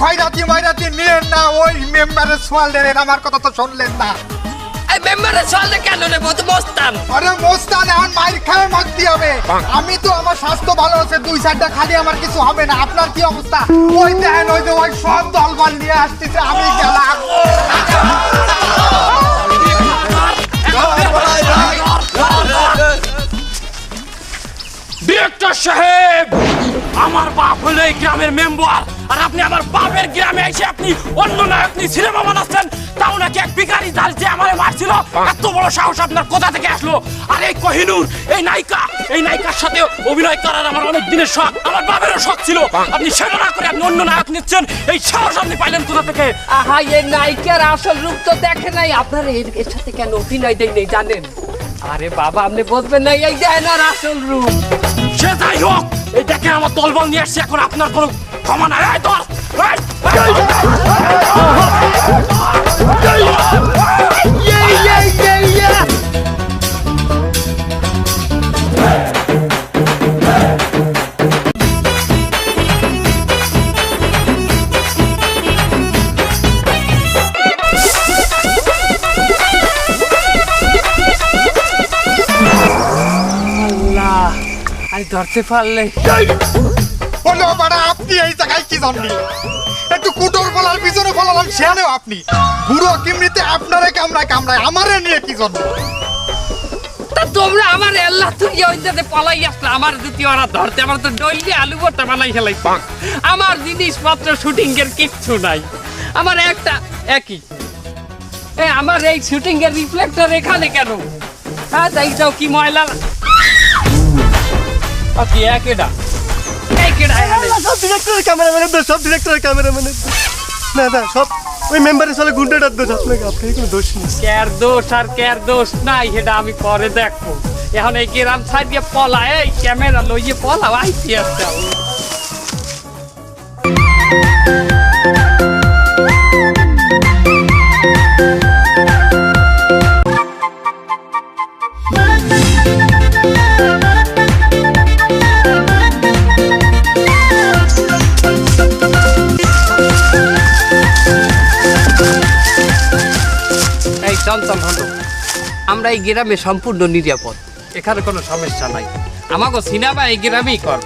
খয়রাতি ময়রাতি নিলেন না ওই মেম্বারের সোয়াল দেন আমার কথা তো শুনলেন না। এই মেম্বারের চলতে কেন নেব? তো মস্তান আরে মোস্তান এখন মাইর খায় মারতে হবে। আমি তো আমার স্বাস্থ্য ভালো আছে দুই সাইডটা খালি আমার কিছু হবে না। আপনার কি অবস্থা? ওই দেখেন ওই যে ওই সব দলবল নিয়ে আসতেছে আমি গেলাম। ডিরেক্টর সাহেব আমার বাপ হলো এই গ্রামের মেম্বার। আর আপনি আমার বাপের গ্রামে এসে আপনি অন্য নায়ক নিয়ে সিনেমা বানাচ্ছেন তাও নাকি এক বিকারি দাল যে আমার মারছিল এত বড় সাহস আপনার কোথা থেকে আসলো? আর এই কোহিনুর এই নায়িকা এই নায়িকার সাথে অভিনয় করার আমার অনেক দিনের শখ আমার বাপেরও শখ ছিল। আপনি সেটা না করে আপনি অন্য নায়ক নিচ্ছেন এই সাহস আপনি পাইলেন কোথা থেকে? আহা এই নায়িকার আসল রূপ তো দেখে নাই আপনার এর এর সাথে কেন অভিনয় দেয় নেই জানেন? আরে বাবা আপনি বলবেন না এই দেয় না আসল রূপ। সে যাই হোক এই দেখে আমার দলবল নিয়ে আসছে এখন আপনার কোনো ক্ষমা নাই এই ধর, এই, এই, আল্লাহ আমি ধরতে পারলে বলল বাড়া আপনি এই জায়গায় কি একটু কুটোর বলার পিছনে ফলালাম আপনি। বুড়ো কিমনিতে আপনারে কামড়ায় কামড়ায় আমারে নিয়ে কি জন্য তা তোমরা আমার আল্লাহ তুই ওই যাতে পলাই আসলে আমার যদি ওরা ধরতে আমার তো ডইলি আলু ভর্তা বানাই খেলাই আমার জিনিসপত্র শুটিং এর কিচ্ছু নাই। আমার একটা একই। এ আমার এই শুটিং এর রিফ্লেক্টর এখানে কেন? হ্যাঁ তাই যাও কি ময়লা সব ডিরেক্টরের ক্যামেরাম্যানের দোষ সব ডিরেক্টরের ক্যামেরাম্যানের। না না সব ওই মেম্বারের সালে গুন্ডাটার দোষ আপনাকে আপনার কোনো দোষ নেই। দোষ আর কের দোষ নাই সেটা আমি পরে দেখব। এখন এই গ্রাম সাইড দিয়ে পলা এই ক্যামেরা লইয়ে পলা আইসি আসতে চল হলো আমরা এই গ্রামে সম্পূর্ণ নিরাপদ। এখানে কোনো সমস্যা নাই। আমাকে সিনেমা এই গ্রামেই কর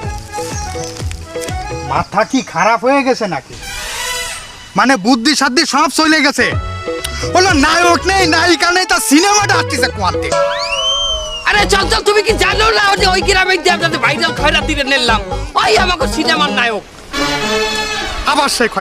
মাথা কি খারাপ হয়ে গেছে নাকি? মানে বুদ্ধি সাদ্ধি সব চলে গেছে। বলল নায়ক নেই নায়িকা নেই তা সিনেমাটা আসতেছে কোয়ান্তে আরে চল চল তুমি কি জানো না যে ওই গ্রামে যে আপনাদের ভাইরাল খয়রাতিরে নিলাম? ওই আমাকে সিনেমার নায়ক। আবার সে